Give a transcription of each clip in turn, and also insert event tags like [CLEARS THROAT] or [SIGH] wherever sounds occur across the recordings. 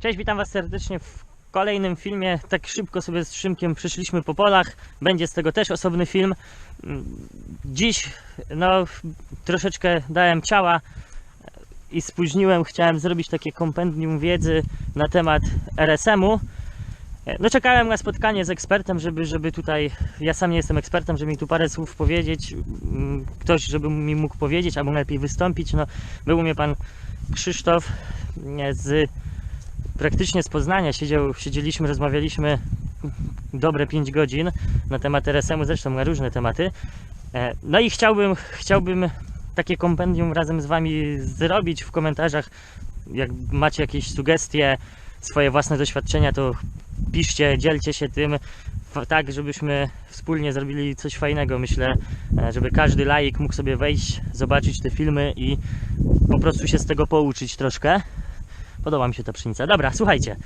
Cześć, witam Was serdecznie w kolejnym filmie. Tak szybko sobie z Szymkiem przyszliśmy po polach. Będzie z tego też osobny film. Mm, Dziś, no, troszeczkę dałem ciała i spóźniłem. Chciałem zrobić takie kompendium wiedzy na temat RSM-u. No czekałem na spotkanie z ekspertem, żeby, żeby tutaj, ja sam nie jestem ekspertem, żeby mi tu parę słów powiedzieć, Mm, ktoś, żeby mi mógł powiedzieć, albo lepiej wystąpić. No, był mnie pan Krzysztof z praktycznie z Poznania siedział, siedzieliśmy, rozmawialiśmy dobre 5 godzin na temat RSM-u, zresztą na różne tematy. E, No i chciałbym, chciałbym takie kompendium razem z Wami zrobić w komentarzach. Jak macie jakieś sugestie, swoje własne doświadczenia, to piszcie, dzielcie się tym, tak żebyśmy wspólnie zrobili coś fajnego. Myślę, e, żeby każdy laik mógł sobie wejść, zobaczyć te filmy i po prostu się z tego pouczyć troszkę. Podoba mi się ta pszenica. Dobra, słuchajcie.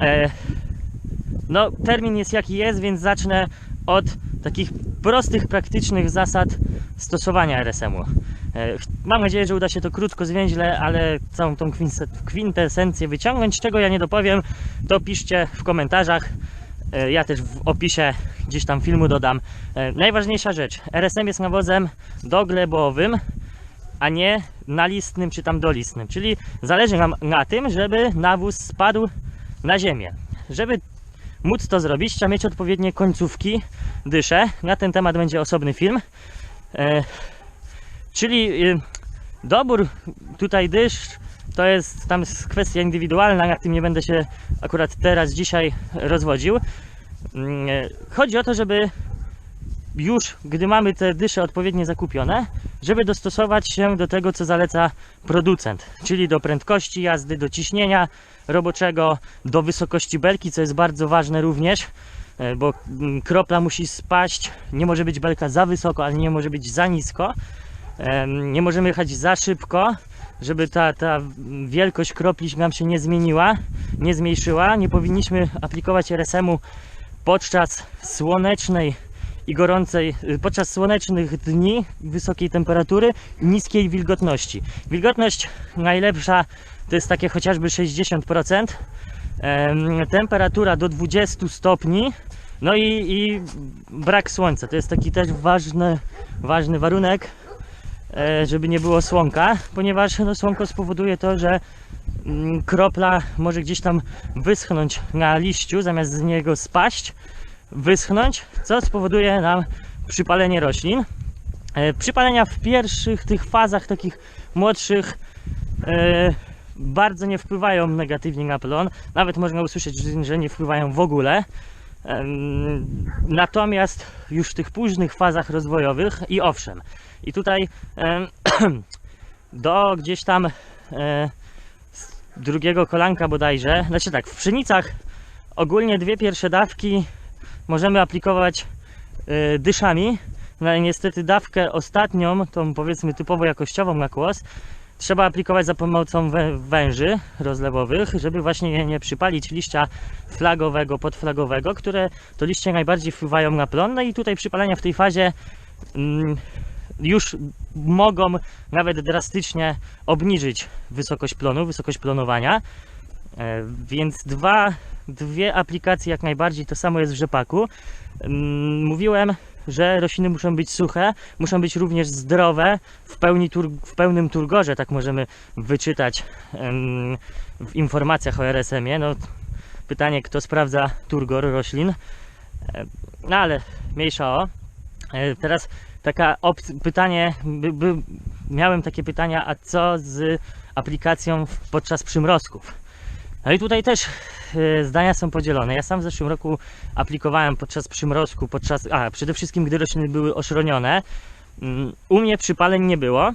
E, no, termin jest jaki jest, więc zacznę od takich prostych, praktycznych zasad stosowania RSM-u. E, mam nadzieję, że uda się to krótko, zwięźle, ale całą tą kwintesencję wyciągnąć. Czego ja nie dopowiem, to piszcie w komentarzach. E, Ja też w opisie gdzieś tam filmu dodam. E, Najważniejsza rzecz. RSM jest nawozem doglebowym, a nie nalistnym czy tam dolistnym. Czyli zależy nam na tym, żeby nawóz spadł na ziemię. Żeby móc to zrobić, trzeba mieć odpowiednie końcówki dysze. Na ten temat będzie osobny film. E, czyli y, dobór tutaj dysz to jest tam kwestia indywidualna, na tym nie będę się akurat teraz dzisiaj rozwodził. Mm, e, Chodzi o to, żeby już gdy mamy te dysze odpowiednio zakupione, żeby dostosować się do tego, co zaleca producent, czyli do prędkości jazdy, do ciśnienia roboczego, do wysokości belki, co jest bardzo ważne również, e, bo mm, kropla musi spaść, nie może być belka za wysoko, ale nie może być za nisko, nie możemy jechać za szybko, żeby ta, ta wielkość kropli nam się nie zmieniła, nie zmniejszyła, nie powinniśmy aplikować RSM-u podczas słonecznej i gorącej, y, podczas słonecznych dni, wysokiej temperatury niskiej wilgotności. Wilgotność najlepsza to jest takie chociażby 60%, em, temperatura do 20 stopni, no i, i brak słońca. To jest taki też ważny, ważny warunek, e, żeby nie było słonka, ponieważ no, słonko spowoduje to, że mm, kropla może gdzieś tam wyschnąć na liściu, zamiast z niego spaść, wyschnąć, co spowoduje nam przypalenie roślin. E, Przypalenia w pierwszych tych fazach, takich młodszych, e, bardzo nie wpływają negatywnie na plon. Nawet można usłyszeć, że- nie wpływają w ogóle. Em, Natomiast już w tych późnych fazach rozwojowych i owszem, i tutaj [CLEARS THROAT] do gdzieś tam e, drugiego kolanka bodajże, znaczy tak, w pszenicach ogólnie dwie pierwsze dawki możemy aplikować e, dyszami, no ale niestety dawkę ostatnią, tą powiedzmy typowo jakościową na kłos, trzeba aplikować za pomocą wę- węży rozlewowych, żeby właśnie nie, nie przypalić liścia flagowego, podflagowego, które to liście najbardziej wpływają na plon. No i tutaj przypalenia w tej fazie mm, już mogą nawet drastycznie obniżyć wysokość plonu, wysokość plonowania. E, Więc dwa, dwie aplikacje jak najbardziej, to samo jest w rzepaku. Mm, Mówiłem, że rośliny muszą być suche, muszą być również zdrowe, w, pełni tur, w pełnym turgorze, tak możemy wyczytać w informacjach o RSM-ie. No, pytanie, kto sprawdza turgor roślin. E, No ale mniejsza o. E, Teraz taka pytanie, by, by, miałem takie pytania, a co z aplikacją podczas przymrozków? No i tutaj też e, zdania są podzielone. Ja sam w zeszłym roku aplikowałem podczas przymrozku, podczas, a przede wszystkim gdy rośliny były oszronione. Mm, U mnie przypaleń nie było,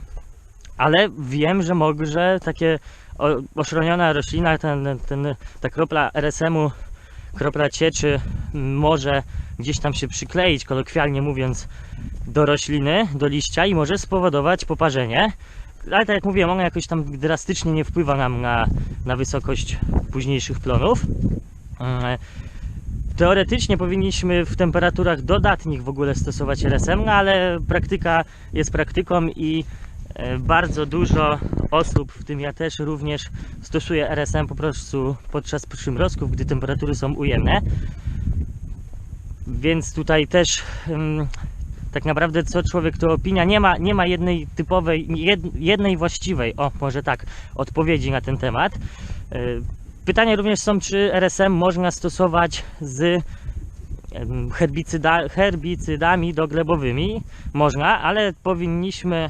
ale wiem, że może takie o- oszroniona roślina, ten, ten, ta kropla RSM-u, kropla cieczy może gdzieś tam się przykleić, kolokwialnie mówiąc, do rośliny, do liścia i może spowodować poparzenie. Ale tak jak mówiłem, ona jakoś tam drastycznie nie wpływa nam na, na wysokość późniejszych plonów. Mm, Teoretycznie powinniśmy w temperaturach dodatnich w ogóle stosować RSM, no ale praktyka jest praktyką i E, Bardzo dużo osób, w tym ja też również, stosuje RSM po prostu podczas przymrozków, gdy temperatury są ujemne. Więc tutaj też ym, tak naprawdę co człowiek to opinia. Nie ma, nie ma jednej typowej, jed, jednej właściwej, o może tak, odpowiedzi na ten temat. E, Pytania również są, czy RSM można stosować z herbicyda, herbicydami doglebowymi. Można, ale powinniśmy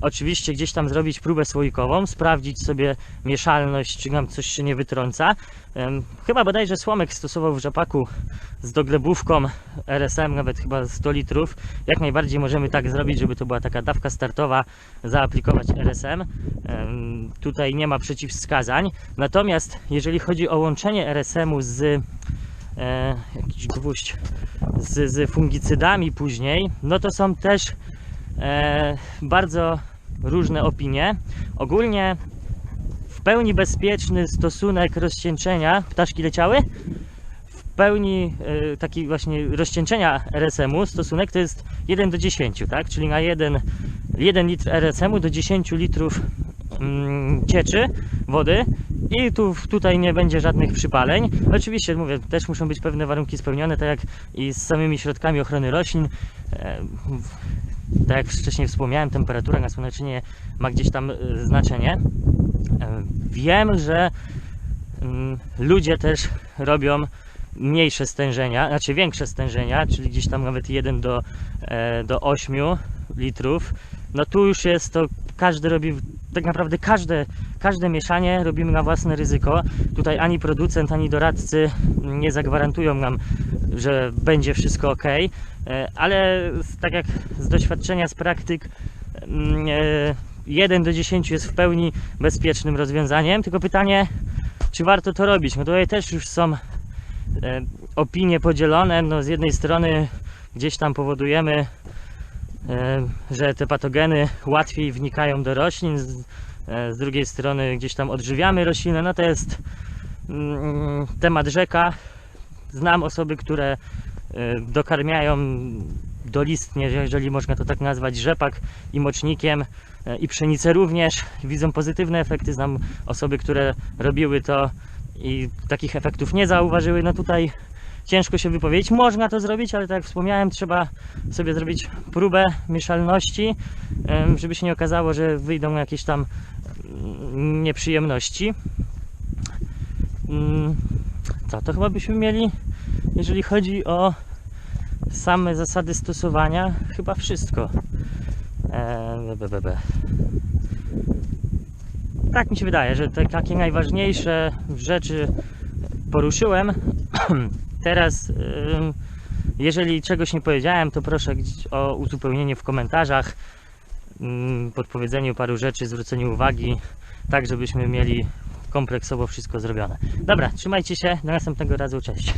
oczywiście gdzieś tam zrobić próbę słoikową, sprawdzić sobie mieszalność, czy nam coś się nie wytrąca. Chyba bodajże Słomek stosował w rzepaku z doglebówką RSM, nawet chyba 100 litrów. Jak najbardziej możemy tak zrobić, żeby to była taka dawka startowa, zaaplikować RSM. Tutaj nie ma przeciwwskazań. Natomiast jeżeli chodzi o łączenie RSM-u z e, jakiś gwóźdź z, z fungicydami później, no to są też bardzo różne opinie. Ogólnie w pełni bezpieczny stosunek rozcieńczenia, ptaszki leciały? W pełni e, taki właśnie rozcieńczenia RSM-u stosunek to jest 1 do 10, tak? Czyli na 1, 1 litr RSM-u do 10 litrów mm, cieczy wody i tu, tutaj nie będzie żadnych przypaleń. Oczywiście mówię, też muszą być pewne warunki spełnione, tak jak i z samymi środkami ochrony roślin. E, tak jak wcześniej wspomniałem, temperatura na słoneczninie ma gdzieś tam e, znaczenie. E, Wiem, że mm, ludzie też robią mniejsze stężenia, znaczy większe stężenia, czyli gdzieś tam nawet 1 do, e, do 8 litrów. No tu już jest to, każdy robi, tak naprawdę każde, każde mieszanie robimy na własne ryzyko. Tutaj ani producent, ani doradcy nie zagwarantują nam, że będzie wszystko ok, e, ale tak jak z doświadczenia, z praktyk, mm, e, 1 do 10 jest w pełni bezpiecznym rozwiązaniem. Tylko pytanie, czy warto to robić? No tutaj też już są e, opinie podzielone. No z jednej strony gdzieś tam powodujemy, że te patogeny łatwiej wnikają do roślin, z, e, z drugiej strony gdzieś tam odżywiamy rośliny. No to jest mm, temat rzeka. Znam osoby, które e, dokarmiają dolistnie, jeżeli można to tak nazwać, rzepak i mocznikiem e, i pszenicę również. Widzą pozytywne efekty. Znam osoby, które robiły to i takich efektów nie zauważyły. No tutaj ciężko się wypowiedzieć. Można to zrobić, ale tak jak wspomniałem, trzeba sobie zrobić próbę mieszalności, żeby się nie okazało, że wyjdą jakieś tam mm, nieprzyjemności. Mm, Co, to chyba byśmy mieli, jeżeli chodzi o same zasady stosowania, chyba wszystko. Eee, be, be, be. Tak mi się wydaje, że te takie najważniejsze rzeczy poruszyłem. [CLEARS THROAT] Teraz, ym, jeżeli czegoś nie powiedziałem, to proszę o uzupełnienie w komentarzach, ym, podpowiedzeniu paru rzeczy, zwróceniu uwagi, tak żebyśmy mieli kompleksowo wszystko zrobione. Dobra, trzymajcie się, do następnego razu, cześć.